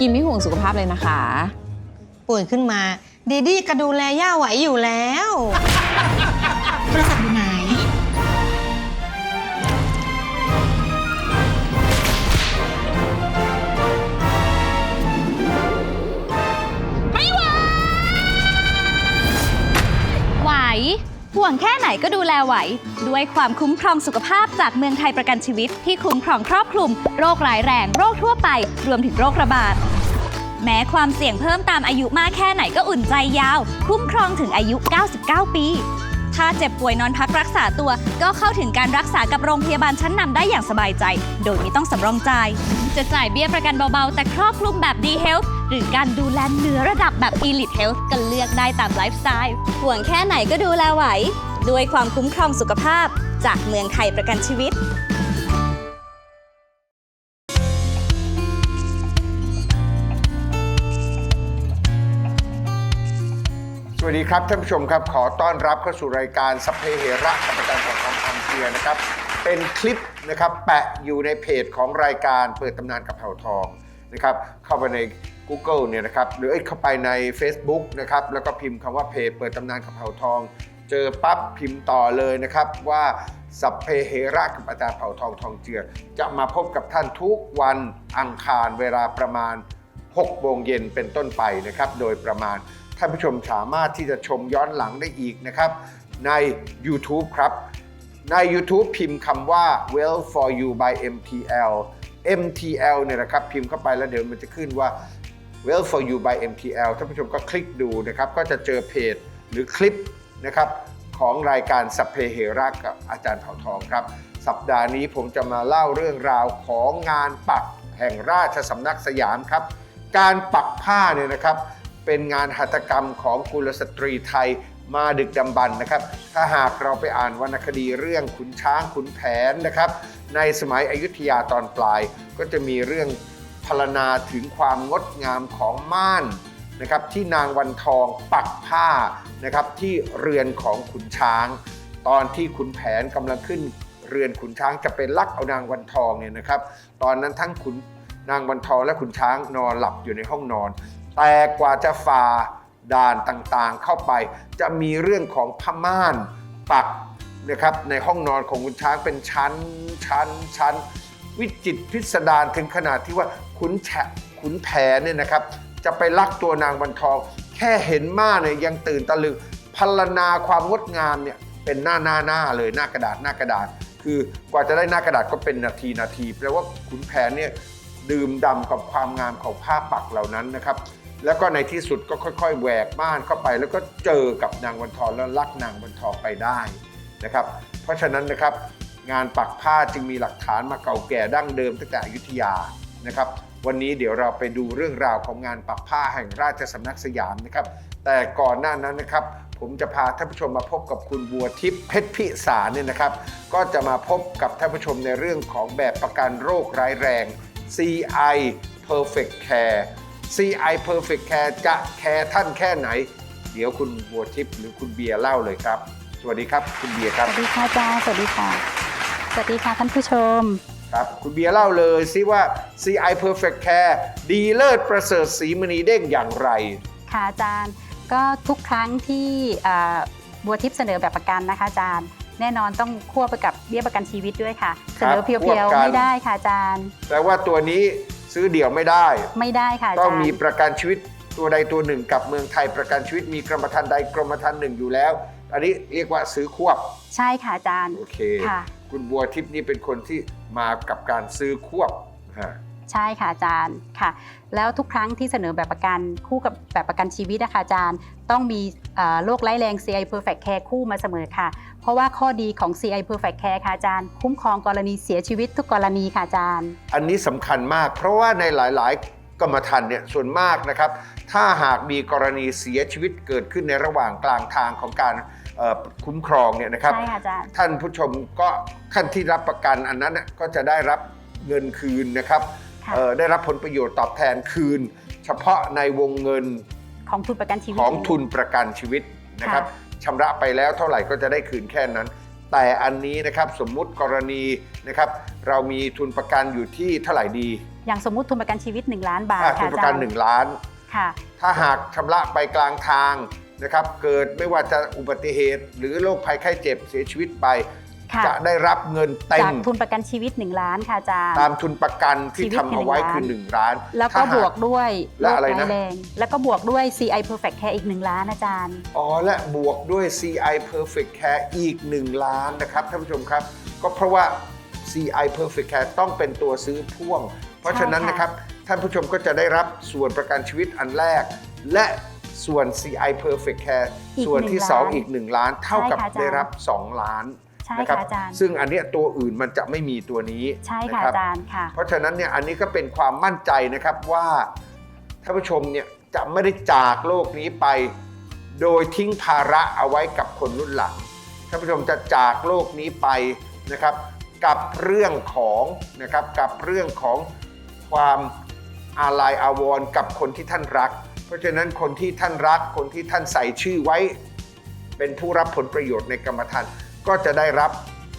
กินไม่ห่วงสุขภาพเลยนะคะ ป่วยขึ้นมา ดีดี้ก็ดูแลย่าไหวอยู่แล้วโทรศัพท์อยู่ไหน ไหว ห่วงแค่ไหนก็ดูแลไหว ด้วยความคุ้มครองสุขภาพจากเมืองไทยประกันชีวิต ที่คุ้มครองครอบคลุม โรคร้ายแรง โรคทั่วไป รวมถึงโรคระบาด แม้ความเสี่ยงเพิ่มตามอายุมากแค่ไหนก็อุ่นใจยาว คุ้มครองถึงอายุ 99 ปี ถ้าเจ็บป่วยนอนพักรักษาตัว ก็เข้าถึงการรักษากับโรงพยาบาลชั้นนำได้อย่างสบายใจ โดยไม่ต้องสำรองจ่ายจะจ่ายเบี้ยประกันเบาๆ แต่ครอบคลุมแบบ D Health หรือการดูแลเนื้อระดับแบบ Elite Health ก็เลือกได้ตามไลฟ์สไตล์ ห่วงแค่ไหนก็ดูแลไหว ด้วยความคุ้มครองสุขภาพ จากเมืองไทยประกันชีวิต สวัสดีครับท่านผู้ชมครับขอต้อนรับเข้าสู่รายการสัพเพเหระกับอาจารย์ของทองคำเชียรนะครับ เป็นคลิปนะครับแปะอยู่ในเพจของรายการเปิดตำนานกับเผ่าทองนะครับ เข้าไปใน Google เนี่ยนะครับหรือเข้าไปใน Facebook นะครับแล้วก็พิมพ์คำว่าเพจเปิดตำนานกับเผ่าทอง เจอปั๊บพิมพ์ต่อเลยนะครับว่าสัพเพเหระกับอาจารย์เผ่าทองทองเจือ จะมาพบกับท่านทุกวันอังคารเวลาประมาณ6โมงเย็นเป็นต้นไปนะครับโดยประมาณท่านผู้ชมสามารถที่จะชมย้อนหลังได้อีกนะครับใน YouTube ครับ ใน YouTube พิมพ์คำว่า well for you by MTL MTL เนี่ยนะครับพิมพ์เข้าไปแล้วเดี๋ยวมันจะขึ้นว่า well for you by MTL ท่านผู้ชมก็คลิกดูนะครับ ก็จะเจอเพจหรือคลิปนะครับของรายการสัพเพเหระกับอาจารย์เผ่าทองครับ สัปดาห์นี้ผมจะมาเล่าเรื่องราวของงานปักแห่งราชสำนักสยามครับ การปักผ้าเนี่ยนะครับ เป็นงานหัตถกรรมของกุลสตรีไทยมาดึกดำบรรนะครับ ถ้าหากเราไปอ่านวรรณคดีเรื่องขุนช้างขุนแผนนะครับ ในสมัยอยุธยาตอนปลายก็จะมีเรื่อง พรรณนาถึงความงดงามของม่านนะครับที่นางวันทองปักผ้านะครับที่เรือนของขุนช้าง ตอนที่ขุนแผนกำลังขึ้นเรือนขุนช้างจะเป็นลักเอานางวันทองเนี่ยนะครับ ตอนนั้นทั้งขุนนางวันทองและขุนช้างนอนหลับอยู่ในห้องนอน แต่กว่าจะฝ่าด่านต่างๆเข้าไป จะมีเรื่องของผ้าม่านปักนะครับในห้องนอนของขุนช้างเป็นชั้นชั้นชั้น วิจิตพิสดารถึงขนาดที่ว่าขุนแฉะขุนแผนเนี่ยนะครับ จะไปลักตัวนางวันทอง แค่เห็นม่านเนี่ยยังตื่นตะลึงพรรณนาความงดงามเนี่ยเป็นหน้าหน้าหน้าเลยหน้ากระดาษหน้ากระดาษ คือกว่าจะได้หน้ากระดาษก็เป็นนาทีนาทีแปลว่าขุนแผนเนี่ยดื่มดำกับความงามของผ้าปักเหล่านั้นนะครับ แล้วก็ในที่สุดก็ค่อย ๆแหวกม่านเข้าไป แล้วก็เจอกับนางวันทองแล้วลักนางวันทองไปได้นะครับ เพราะฉะนั้นนะครับ งานปักผ้าจึงมีหลักฐานมาเก่าแก่ดั้งเดิมตั้งแต่อยุธยานะครับ วันนี้เดี๋ยวเราไปดูเรื่องราวของงานปักผ้าแห่งราชสำนักสยามนะครับ แต่ก่อนหน้านั้นนะครับ ผมจะพาท่านผู้ชมมาพบกับคุณบัวทิพย์เพชรพิสารเนี่ยนะครับ ก็จะมาพบกับท่านผู้ชมในเรื่องของแบบประกันโรคร้ายแรง CI Perfect Care CI Perfect Care จะแคร์ท่านแค่ไหน เดี๋ยวคุณบัวทิพย์หรือคุณเบียร์เล่าเลยครับ สวัสดีครับ คุณเบียร์ครับ สวัสดีค่ะอาจารย์สวัสดีค่ะ สวัสดีค่ะท่านผู้ชม ครับคุณเบียร์เล่าเลยซิว่า CI Perfect Care ดีเลิศประเสริฐสีมณีเด้งอย่างไร ค่ะอาจารย์ ก็ทุกครั้งที่อ่าบัวทิพย์เสนอแบบประกันนะคะอาจารย์ แน่นอนต้องควบไปกับเบี้ยประกันชีวิตด้วยค่ะคเสรับนอเพีควยวบกันๆไม่ได้ค่ะอาจารย์ แปลว่าตัวนี้ซื้อเดี่ยวไม่ได้ ไม่ได้ค่ะอาต้อจางรมีย์ประกันชีวิตตัวใดตัวหนึ่งกับเมืองไทยประกันชีวิตมีกรมธรรม์ใดกรมธรรม์หนึ่งอยู่แล้ว อันนี้เรียกว่าซื้อควบ ใช่ค่ะอาจารย์โอเค ค่ะ คุณบัวทิพย์นี่เป็นคนที่มากับการซื้อควบฮะใช่ค่ะอาจารย์ค่ะ แล้วทุกครั้งที่เสนอแบบประกันคู่กับแบบประกันชีวิตนะคะอาจารย์ ต้องมีเอ่อโรคร้ายแรง CI Perfect Care คู่มาเสมอค่ะ เพราะว่าข้อดีของ CI Perfect Care ค่ะอาจารย์ คุ้มครองกรณีเสียชีวิตทุกกรณีค่ะอาจารย์ อันนี้สำคัญมาก เพราะว่าในหลาย ๆ กรมธรรม์เนี่ยส่วนมากนะครับ ถ้าหากมีกรณีเสียชีวิตเกิดขึ้นในระหว่างกลางทางของการ เอ่อคุ้มครองเนี่ยนะครับ ใช่ค่ะอาจารย์ ท่านผู้ชมก็ท่านที่รับประกันอันนั้นน่ะก็จะได้รับเงินคืนนะครับค่ะ เอ่อได้รับผลประโยชน์ตอบแทนคืน เฉพาะในวงเงินของทุนประกันชีวิต ของทุนประกันชีวิตนะครับค่ะชำระไปแล้วเท่าไหร่ก็จะได้คืนแค่นั้น แต่อันนี้นะครับสมมุติกรณีนะครับ เรามีทุนประกันอยู่ที่เท่าไหร่ดีอย่างสมมุติทุนประกันชีวิต 1 ล้านบาทอะทุค่ะนปอาระจากัรนย์1ล้าน ค่ะ ถ้าหากชำระไปกลางทาง นะครับเกิดไม่ว่าจะอุบัติเหตุ หรือโรคภัยไข้เจ็บเสียชีวิตไป ค่ะ จะได้รับเงินเต็จามกทุนประกันชีวิต 1 ล้านค่ะอาจารย์ ตามทุนประกันที่ชีวิตทำเอาไว้หนึ่งล้านคือ1ล้านแล้วก็ถ้าหาบวกด้วยและอะไรนะ โคร้ายแรงแล้วก็บวกด้วย CI Perfect Care อีก 1 ล้านอาจารย์ อ๋อและบวกด้วย CI Perfect Care อีก 1 ล้านนะครับท่านผู้ชมครับ ก็เพราะว่า CI Perfect Care ต้องเป็นตัวซื้อพ่วง เพราะฉะนั้นใช่ค่ะ นะครับ ท่านผู้ชมก็จะได้รับส่วนประกันชีวิตอันแรก และ ส่วน CI Perfect Care ส่วนที่2อีก 1 ล้าน เท่ากับได้รับ 2 ล้านใช่นะครัค่ะอาจารย์ ซึ่งอันเนี้ยตัวอื่นมันจะไม่มีตัวนี้ใช่นค่ะรับ อาจารย์ค่ะ เพราะฉะนั้นเนี่ยอันนี้ก็เป็นความมั่นใจนะครับว่าท่านผู้ชมเนี่ยจะไม่ได้จากโลกนี้ไป โดยทิ้งภาระเอาไว้กับคนรุ่นหลังท่านผู้ชมจะจากโลกนี้ไปนะครับ กับเรื่องของนะครับกับเรื่องของความอาลัยอาวรณ์กับคนที่ท่านรักเพ ราะฉะนั้นคนที่ท่านรักคนที่ท่านใส่ชื่อไว้ เป็นผู้รับผลประโยชน์ในกรรมธรรม์ก็จะได้รับ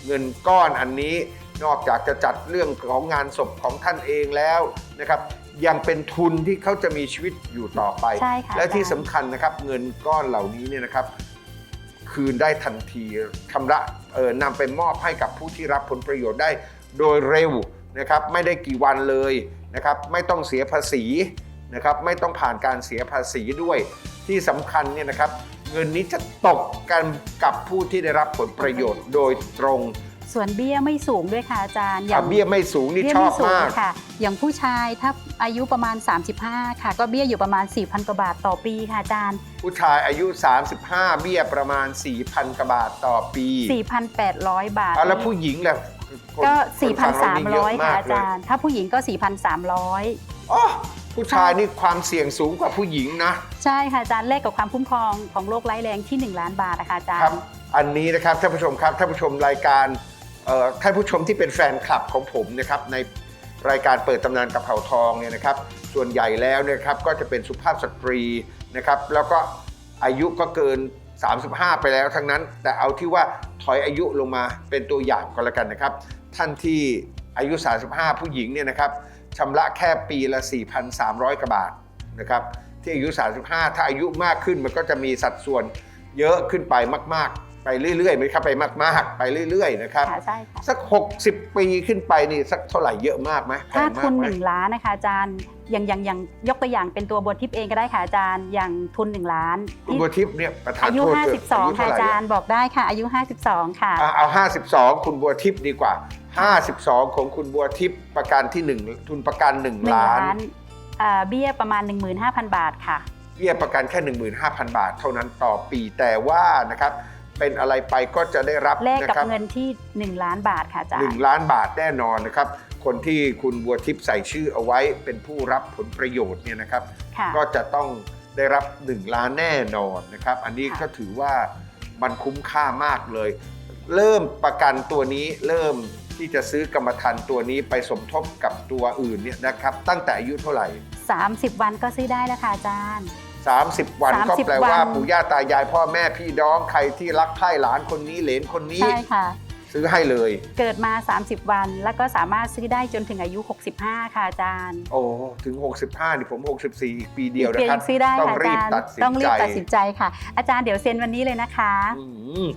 เงินก้อนอันนี้ นอกจากจะจัดเรื่องของงานศพของท่านเองแล้วนะครับ ยังเป็นทุนที่เขาจะมีชีวิตอยู่ต่อไป ใช่ค่ะและที่อาจารย์ สำคัญนะครับเงินก้อนเหล่านี้เนี่ยนะครับ คืนได้ทันทีชำระเออนำไปมอบให้กับผู้ที่รับผลประโยชน์ได้โดยเร็วนะครับ ไม่ได้กี่วันเลยนะครับ ไม่ต้องเสียภาษี นะครับไม่ต้องผ่านการเสียภาษีด้วยที่สำคัญเนี่ยนะครับ เงินนี้จะตกกันกับผู้ที่ได้รับผลประโยชน์โดยตรงส่วนเบี้ยไม่สูงด้วยค่ะอาจารย์อะเบี้ยไม่สูงนี่เบี้ยชอไม่บสูงมากค่ะ อย่างผู้ชายถ้าอายุประมาณ 35 ค่ะ ก็เบี้ยอยู่ประมาณ 4,000กว่าบาทต่อปีค่ะอาจารย์ ผู้ชายอายุ 35 เบี้ยประมาณ 4,000กว่าบาทต่อปี 4,800 บาทอะแล้วผู้หญิงล่ะคนก็คนฟังเนี่เยอะ4,300มาค่ะกอาเลยจารย์ ถ้าผู้หญิงก็ 4,300อ๋อ ผู้ชายนี่ความเสี่ยงสูงกว่าผู้หญิงนะ ใช่ค่ะอาจารย์เลขกับความคุ้มครองของโรคร้ายแรงที่ 1 ล้านบาทนะคะอาจารครับ ย์อันนี้นะครับท่านผู้ชมครับท่านผู้ชมรายการเอ่อท่านผู้ชมที่เป็นแฟนคลับของผมนะครับในรายการเปิดตำนานกับเผ่าทองเนี่ยนะครับ ส่วนใหญ่แล้วเนยครับก็จะเป็นสุภาพสตรีนะครับ แล้วก็อายุก็เกิน 35 ไปแล้วทั้งนั้น แต่เอาที่ว่าถอยอายุลงมาเป็นตัวอย่างก็แล้วกันนะครับ ท่านที่อายุ 35 ผู้หญิงเนี่ยนะครับ ชำระแค่ปีละ 4,300 กว่าบาทนะครับที่อายุ 35 ถ้าอายุมากขึ้นมันก็จะมีสัดส่วนเยอะขึ้นไปมาก ๆ ไปเรื่อยๆไม่ครับไปมากๆ ไปเรื่อยๆนะครับค่ะใช่ค่ะ สัก 60 ปีขึ้นไปนี่สักเท่าไหร่เยอะมากไหมแพถ้างมาทุกนไหม1ล้านนะคะอาจารย์อย่างอย่างอย่างยกตัวอย่างเป็นตัวบัวทิพย์เองก็ได้ค่ะอาจารย์อย่างทุน1ล้านคุณที่บัวทิพย์เนี่ยประธานอายุ โทษเถอะ52 ค่ะอาจารย์บอกได้ค่ะ อายุ 52 ค่ะ อะเอา 52 คุณบัวทิพย์ดีกว่า 52 ของคุณบัวทิพย์ประกันที่1ทุนประกัน 1 1 ล้าล้านนเอ่อเบี้ยประมาณ 15,000 บาทค่ะ เบี้ยประกันแค่ 15,000 บาท เท่านั้นต่อปีแต่ว่านะครับ เป็นอะไรไปก็จะได้รับแลกนะกับครับเงินที่ 1 ล้านบาทค่ะอาจารหนึ่งย์ล้านบาทแน่นอนนะครับ คนที่คุณบัวทิพย์ใส่ชื่อเอาไว้เป็นผู้รับผลประโยชน์เนี่ยนะครับ ค่ะ ก็จะต้องได้รับ 1 ล้านแน่นอนนะครับ อันนี้ค่ะก็ถือว่ามันคุ้มค่ามากเลย เริ่มประกันตัวนี้เริ่มที่จะซื้อกรรมธรรม์ตัวนี้ไปสมทบกับตัวอื่นเนี่ยนะครับ ตั้งแต่อายุเท่าไหร่ 30 วันก็ซื้อได้แล้วค่ะอาจารย์ 30 วันก็30แปลว่าวัน ปู่ย่าตายายพ่อแม่พี่น้องใครที่รักใคร่หลานคนนี้เหลนคนนี้ ใช่ค่ะ ซื้อให้เลย เกิดมา 30 วัน แล้วก็สามารถซื้อได้จนถึงอายุ 65 ค่ะอาจารย์โอ้ถึง 65นี่ผม 64 อีกปีเดียวอีกนะปีครับยังซื้อได้ต้องค่ะอารีบจารย์ตัดสินต้องรีใจบตัดสินใจค่ะ อาจารย์เดี๋ยวเซ็นวันนี้เลยนะคะ อืม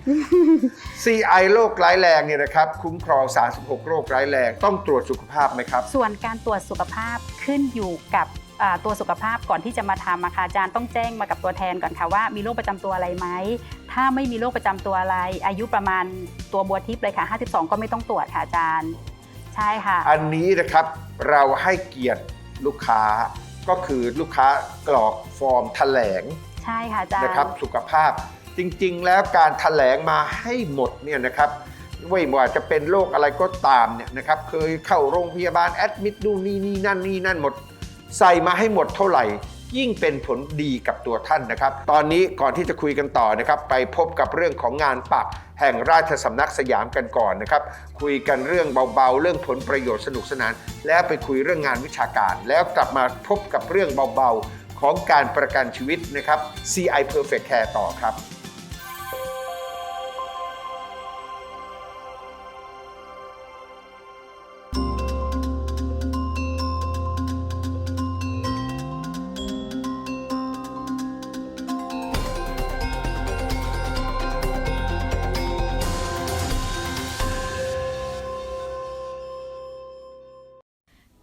CI โรคร้ายแรงเนี่ยนะครับ คุ้มครอง 36 โรคร้ายแรง ต้องตรวจสุขภาพไหมครับ ส่วนการตรวจสุขภาพขึ้นอยู่กับอ่า ตัวสุขภาพก่อนที่จะมาทำอะค่ะอาจารย์ต้องแจ้งมากับตัวแทนก่อนค่ะว่ามีโรคประจำตัวอะไรไหมถ้าไม่มีโรคประจำตัวอะไร อายุประมาณตัวบัวทิพย์เลยค่ะ 52 ก็ไม่ต้องตรวจค่ะอาจารย์ ใช่ค่ะ อันนี้นะครับเราให้เกียรติลูกค้าก็คือลูกค้ากรอกฟอร์มแถลงใช่ค่ะอาจารย์นะครับสุขภาพจริงๆ แล้วการแถลงมาให้หมดเนี่ยนะครับไม่ว่าจะเป็นโรคอะไรก็ตามเนี่ยนะครับเคยเข้าโรงพยาบาลแอดมิดดูนนี่นี่นั่นนี่นั่นหมด ใส่มาให้หมดเท่าไหร่ ยิ่งเป็นผลดีกับตัวท่านนะครับ ตอนนี้ก่อนที่จะคุยกันต่อนะครับ ไปพบกับเรื่องของงานปักแห่งราชสำนักสยามกันก่อนนะครับ คุยกันเรื่องเบาๆ เรื่องผลประโยชน์สนุกสนาน แล้วไปคุยเรื่องงานวิชาการ แล้วกลับมาพบกับเรื่องเบาๆ ของการประกันชีวิตนะครับ CI Perfect Care ต่อครับ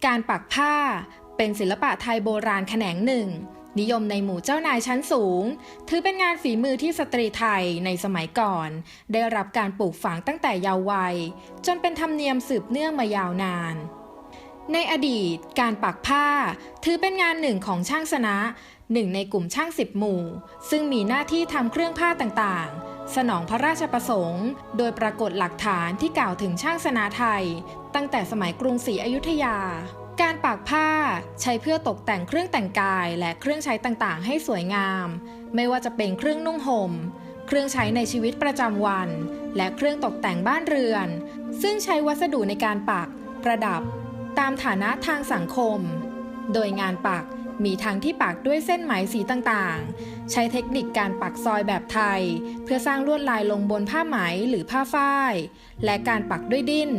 การปักผ้า เป็นศิลปะไทยโบราณแขนงหนึ่ง นิยมในหมู่เจ้านายชั้นสูง ถือเป็นงานฝีมือที่สตรีไทยในสมัยก่อน ได้รับการปลูกฝังตั้งแต่เยาว์วัย จนเป็นธรรมเนียมสืบเนื่องมายาวนานในอดีต การปักผ้า ถือเป็นงานหนึ่งของช่างสนะ หนึ่งในกลุ่มช่างสิบหมู่ ซึ่งมีหน้าที่ทำเครื่องผ้าต่างๆ สนองพระราชประสงค์ โดยปรากฏหลักฐานที่กล่าวถึงช่างสนะไทย ตั้งแต่สมัยกรุงศรีอยุธยา การปักผ้าใช้เพื่อตกแต่งเครื่องแต่งกายและเครื่องใช้ต่างๆ ให้สวยงาม ไม่ว่าจะเป็นเครื่องนุ่งห่มเครื่องใช้ในชีวิตประจำวัน และเครื่องตกแต่งบ้านเรือน ซึ่งใช้วัสดุในการปัก ประดับ ตามฐานะทางสังคม โดยงานปัก มีทั้งที่ปักด้วยเส้นไหมสีต่างๆ ใช้เทคนิคการปักซอยแบบไทย เพื่อสร้างลวดลายลงบนผ้าไหมหรือผ้าฝ้าย และการปักด้วยดิ้น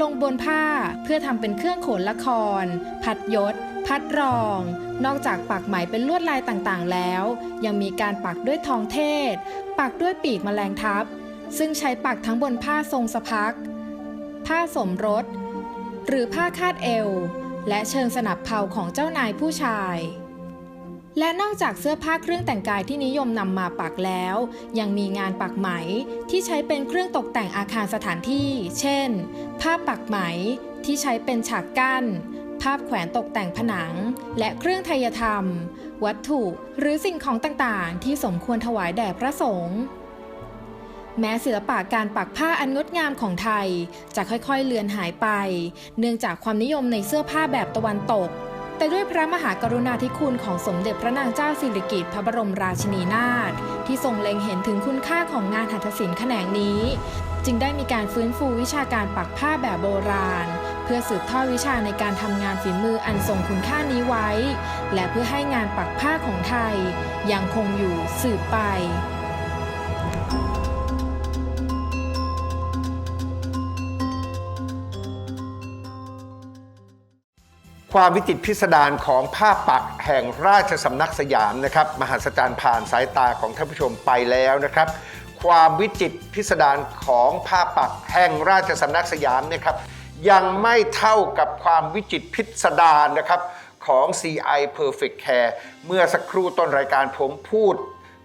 ลงบนผ้าเพื่อทำเป็นเครื่องโขนละคร พัดยศ พัดรอง นอกจากปักไหมเป็นลวดลายต่างๆ แล้ว ยังมีการปักด้วยทองเทศ ปักด้วยปีกแมลงทับ ซึ่งใช้ปักทั้งบนผ้าทรงสะพัก ผ้าสมรส หรือผ้าคาดเอว และเชิงสนับเผาของเจ้านายผู้ชาย และนอกจากเสื้อผ้าเครื่องแต่งกายที่นิยมนำมาปักแล้ว ยังมีงานปักไหมที่ใช้เป็นเครื่องตกแต่งอาคารสถานที่ เช่นภาพปักไหมที่ใช้เป็นฉากกั้น ภาพแขวนตกแต่งผนัง และเครื่องไทยธรรม วัตถุหรือสิ่งของต่างๆ ที่สมควรถวายแด่พระสงฆ์ แม้ศิลปะการปักผ้าอันงดงามของไทย จะค่อยๆเลือนหายไป เนื่องจากความนิยมในเสื้อผ้าแบบตะวันตก แต่ด้วยพระมหากรุณาธิคุณของสมเด็จพระนางเจ้าสิริกิติ์พระบรมราชินีนาถที่ทรงเล็งเห็นถึงคุณค่าของงานหัตถศิลป์แขนงนี้ จึงได้มีการฟื้นฟูวิชาการปักผ้าแบบโบราณ เพื่อสืบทอดวิชาในการทำงานฝีมืออันทรงคุณค่านี้ไว้ และเพื่อให้งานปักผ้าของไทยยังคงอยู่สืบไป ความวิจิตรพิสดารของภาพปักแห่งราชสำนักสยามนะครับมหัศจรรย์ผ่านสายตาของท่านผู้ชมไปแล้วนะครับ ความวิจิตรพิสดารของภาพปักแห่งราชสำนักสยามเนี่ยครับยังไม่เท่ากับความวิจิตรพิสดารนะครับของ CI Perfect Care เมื่อสักครู่ต้นรายการผมพูด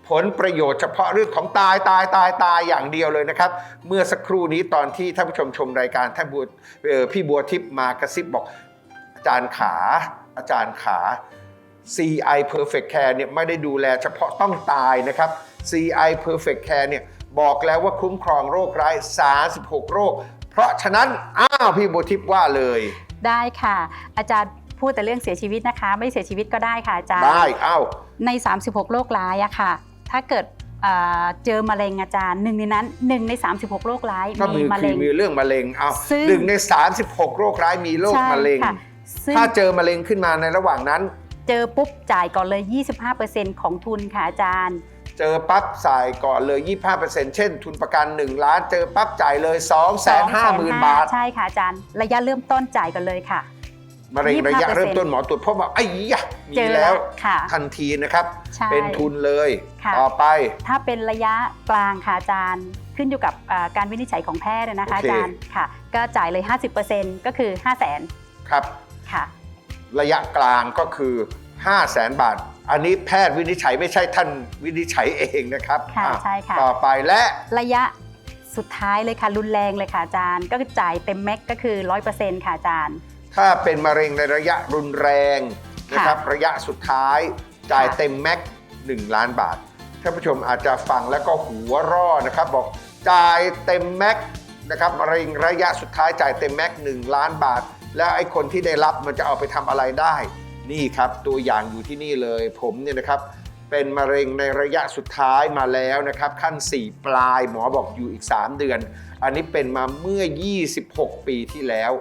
ผลประโยชน์เฉพาะเรื่องของตายตายตายตายอย่างเดียวเลยนะครับ เมื่อสักครู่นี้ตอนที่ท่านผู้ชมชมรายการท่านบัวพี่บัวทิพย์มากระซิบบอก จารย์ขา อาจารย์ขา CI Perfect Care เนี่ยไม่ได้ดูแลเฉพาะต้องตายนะครับ CI Perfect Care เนี่ยบอกแล้วว่าคุ้มครองโรคร้าย 36 โรค เพราะฉะนั้น อ้าวพี่บัวทิพย์ว่าเลย ได้ค่ะ อาจารย์พูดแต่เรื่องเสียชีวิตนะคะ ไม่เสียชีวิตก็ได้ค่ะอาจารย์ ได้อ้าวใน 36 โรคร้ายอะค่ะ ถ้าเกิดเอ่อเจอมะเร็งอาจารย์หนึ่งในนั้นหนึ่งใน 36 โรคร้ายก็มีมีมะคืเร็อง มีเรื่องมะเร็งอ้าวซึ่ง หนึ่งใน 36 โรคร้ายมีโรคใช่มะเร็งค่ะซึ่ง ถ้าเจอมะเร็งขึ้นมาในระหว่างนั้น เจอปุ๊บจ่ายก่อนเลย 25%ของทุนค่ะอาจารย์ เจอปั๊บจ่ายก่อนเลย 25%เช่น ทุนประกัน 1 ล้าน เจอปั๊บจ่ายเลย 250,000 บาท ใช่ค่ะอาจารย์ ระยะเริ่มต้นจ่ายกันเลยค่ะมะเร็งระยะ25%เริ่มต้นหมอตรวจพบว่าไอ้ยะมีเจอแล้วค่ะทันทีนะครับใช่เป็นทุนเลยค่ะต่อไป ถ้าเป็นระยะกลางค่ะอาจารย์ขึ้นอยู่กับอ่าการวินิจฉัยของแพทย์นะคะโอเคอาจารย์ค่ะ ก็จ่ายเลย 50%ก็คือ 5 0 0 0 0นครับ ค่ะ ระยะกลางก็คือ 5 0 0แสนบาท อันนี้แพทย์วินิจฉัยไม่ใช่ท่านวินิจฉัยเองนะครับค่ะอ่ใช่ค่ะ ต่อไปและระยะสุดท้ายเลยค่ะ รุนแรงเลยค่ะอาจารย์ ก็คือจ่ายเต็มแม็กก็คือ 100%ค่ะอาจารย์ ถ้าเป็นมะเร็งในระยะรุนแรงนะครับค่ะระยะสุดท้ายจ่ายค่ะ เต็มแม็ก1ล้านบาทท่านผู้ชมอาจจะฟังแล้วก็หัวเร่อนะครับบอกจ่ายเต็มแม็กนะครับมะเร็งระยะสุดท้ายจ่ายเต็มแม็ก1ล้านบาท แล้วไอ้คนที่ได้รับมันจะเอาไปทำอะไรได้ นี่ครับตัวอย่างอยู่ที่นี่เลย ผมเนี่ยนะครับเป็นมะเร็งในระยะสุดท้ายมาแล้วนะครับ ขั้น 4 ปลายหมอบอกอยู่อีก 3 เดือน อันนี้เป็นมาเมื่อ 26 ปีที่แล้ว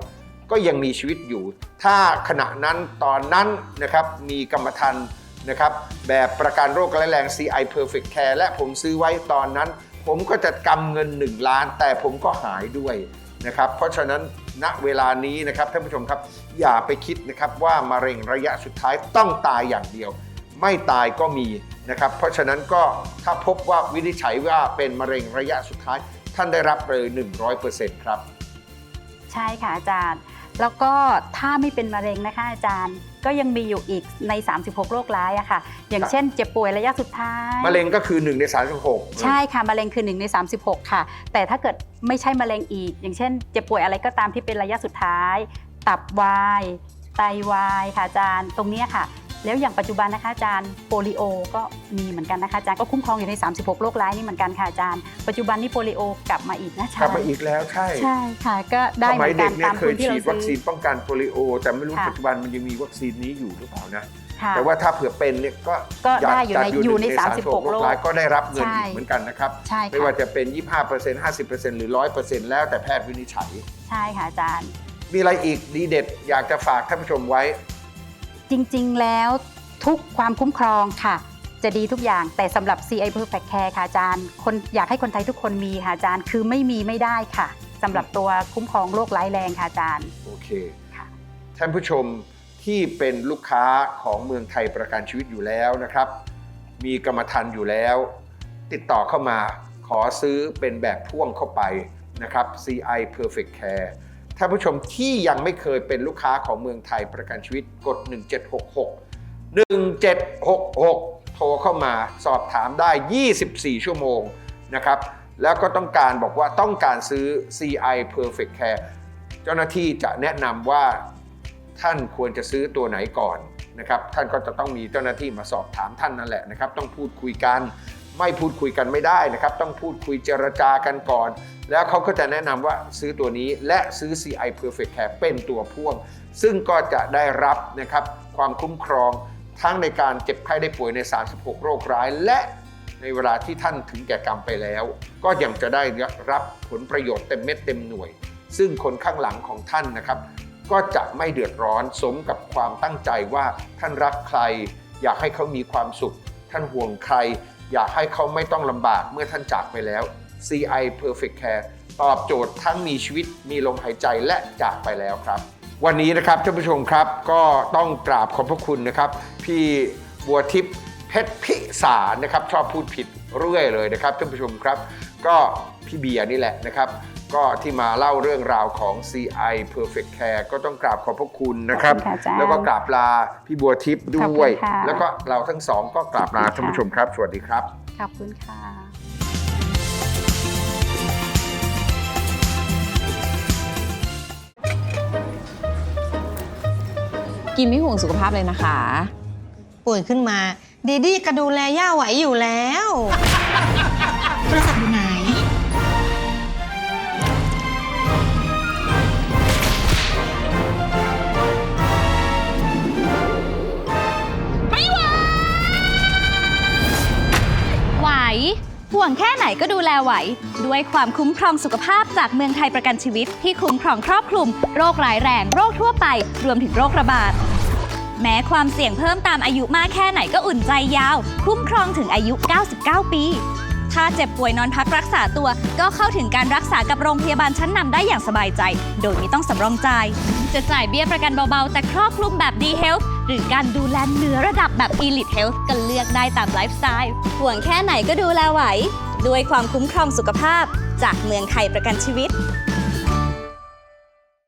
ก็ยังมีชีวิตอยู่ ถ้าขณะนั้นตอนนั้นนะครับมีกรรมธรรม์นะครับแบบประกันโรคร้ายแรง CI Perfect Care และผมซื้อไว้ตอนนั้น ผมก็จะกำเงิน 1 ล้าน แต่ผมก็หายด้วย นะครับ เพราะฉะนั้นณเวลานี้นะครับท่านผู้ชมครับ อย่าไปคิดนะครับว่ามะเร็งระยะสุดท้ายต้องตายอย่างเดียว ไม่ตายก็มีนะครับ เพราะฉะนั้นก็ถ้าพบว่าวินิจฉัยว่าเป็นมะเร็งระยะสุดท้าย ท่านได้รับเลย 100%ครับ ใช่ค่ะอาจารย์ แล้วก็ถ้าไม่เป็นมะเร็งนะคะอาจารย์ ก็ยังมีอยู่อีกใน 36 โรคร้ายอะค่ะ อย่างเช่นเจ็บป่วยระยะสุดท้าย มะเร็งก็คือ 1 ใน 36 ใช่ค่ะ มะเร็งคือ 1 ใน 36 ค่ะ แต่ถ้าเกิดไม่ใช่มะเร็งอีก อย่างเช่นเจ็บป่วยอะไรก็ตามที่เป็นระยะสุดท้าย ตับวาย ไตวายค่ะอาจารย์ ตรงเนี้ยค่ะ แล้วอย่างปัจจุบันนะคะอาจารย์โปลิโอก็มีเหมือนกันนะคะอาจารย์ก็คุ้มครองอยู่ใน 36 โรคร้ายนี่เหมือนกันค่ะอาจารย์ ปัจจุบันนี้โปลิโอกลับมาอีกนะอาจารย์กลับมาอีกแล้วใช่ใช่ค่ะก็ได้สเหมัมืยอนเด็กักนเนี่ยตามเคทุยนที่ฉีเราดวัคซีซื้นอ ป้องกันโปลิโอ แต่ไม่รู้ค่ะ ปัจจุบันมันยังมีวัคซีนนี้อยู่หรือเปล่านะ ค่ะ แต่ว่าถ้าเผื่อเป็นเนี่ยก็ก็ได้อยู่ในจัอยู่ในหง36โรคร้ายก็ได้รับเงินใช่อีกเหมือนกันนะครับ ใช่ไม่ค่ะว่าจะเป็น 25% 50%หรือ 100%แล้วแต่แพทย์วินิจฉัย ใช่ค่ะอาจารย์ มีอะไรอีกดีเด็ดอยากจะฝากท่านผู้ชมไว้ จริงๆ แล้วทุกความคุ้มครองค่ะ จะดีทุกอย่างแต่สำหรับ CI Perfect Care ค่ะอาจารย์คนอยากให้คนไทยทุกคนมีค่ะอาจารย์ คือไม่มีไม่ได้ค่ะสำหรับตัวคุ้มครองโรคร้ายแรงค่ะอาจารย์ โอเคค่ะท่านผู้ชมที่เป็นลูกค้าของเมืองไทยประกันชีวิตอยู่แล้วนะครับ มีกรรมธรรม์อยู่แล้ว ติดต่อเข้ามาขอซื้อเป็นแบบพ่วงเข้าไปนะครับ CI Perfect Care ท่านผู้ชมที่ยังไม่เคยเป็นลูกค้าของเมืองไทยประกันชีวิตกด 1766 1766 โทรเข้ามาสอบถามได้ 24 ชั่วโมงนะครับ แล้วก็ต้องการบอกว่าต้องการซื้อ CI Perfect Care เจ้าหน้าที่จะแนะนำว่าท่านควรจะซื้อตัวไหนก่อนนะครับ ท่านก็จะต้องมีเจ้าหน้าที่มาสอบถามท่านนั่นแหละนะครับ ต้องพูดคุยกัน ไม่พูดคุยกันไม่ได้นะครับ ต้องพูดคุยเจรจากันก่อน แล้วเขาก็จะแนะนำว่าซื้อตัวนี้และซื้อ CI Perfect Care เป็นตัวพ่วง ซึ่งก็จะได้รับนะครับความคุ้มครองทั้งในการเจ็บไข้ได้ป่วยใน 36 โรคร้าย และในเวลาที่ท่านถึงแก่กรรมไปแล้ว ก็ยังจะได้รับผลประโยชน์เต็มเม็ดเต็มหน่วย ซึ่งคนข้างหลังของท่านนะครับ ก็จะไม่เดือดร้อนสมกับความตั้งใจว่าท่านรักใคร อยากให้เขามีความสุข ท่านห่วงใคร อยากให้เขาไม่ต้องลำบากเมื่อท่านจากไปแล้ว CI Perfect Care ตอบโจทย์ทั้งมีชีวิตมีลมหายใจและจากไปแล้วครับ วันนี้นะครับท่านผู้ชมครับก็ต้องกราบขอบพระคุณนะครับ พี่บัวทิพย์เพชรพิสารนะครับ ชอบพูดผิดเรื่อยเลยนะครับท่านผู้ชมครับ ก็พี่เบียร์นี่แหละนะครับ ก็ที่มาเล่าเรื่องราวของ CI Perfect Care ก็ต้องกราบขอบพระคุณนะครับ ขอบคุณค่ะอาจารย์แล้วก็กราบลาพี่บัวทิพย์ด้วย ขอบคุณค่ะ แล้วก็เราทั้งสองก็กราบลาขอบคุณค่ะท่านผู้ชมครับ สวัสดีครับ ขอบคุณค่ะกินไม่ห่วงสุขภาพเลยนะคะ ป่วยขึ้นมา ดีดี้ก็ดูแลย่าไหวอยู่แล้ว โทรศัพท์ หนไหวห่วงแค่ไหนก็ดูแลไหว ด้วยความคุ้มครองสุขภาพจากเมืองไทยประกันชีวิต ที่คุ้มครองครอบคลุม โรคร้ายแรง โรคทั่วไป รวมถึงโรคระบาด แม้ความเสี่ยงเพิ่มตามอายุมากแค่ไหนก็อุ่นใจยาว คุ้มครองถึงอายุ 99 ปี ถ้าเจ็บป่วยนอนพักรักษาตัว ก็เข้าถึงการรักษากับโรงพยาบาลชั้นนำได้อย่างสบายใจ โดยไม่ต้องสำรองจ่าย จะจ่ายเบี้ยประกันเบาๆ แต่ครอบคลุมแบบ D Health หรือการดูแลเนื้อระดับแบบ Elite Health ก็เลือกได้ตามไลฟ์สไตล์ ห่วงแค่ไหนก็ดูแลไหว ด้วยความคุ้มครองสุขภาพจากเมืองไทยประกันชีวิต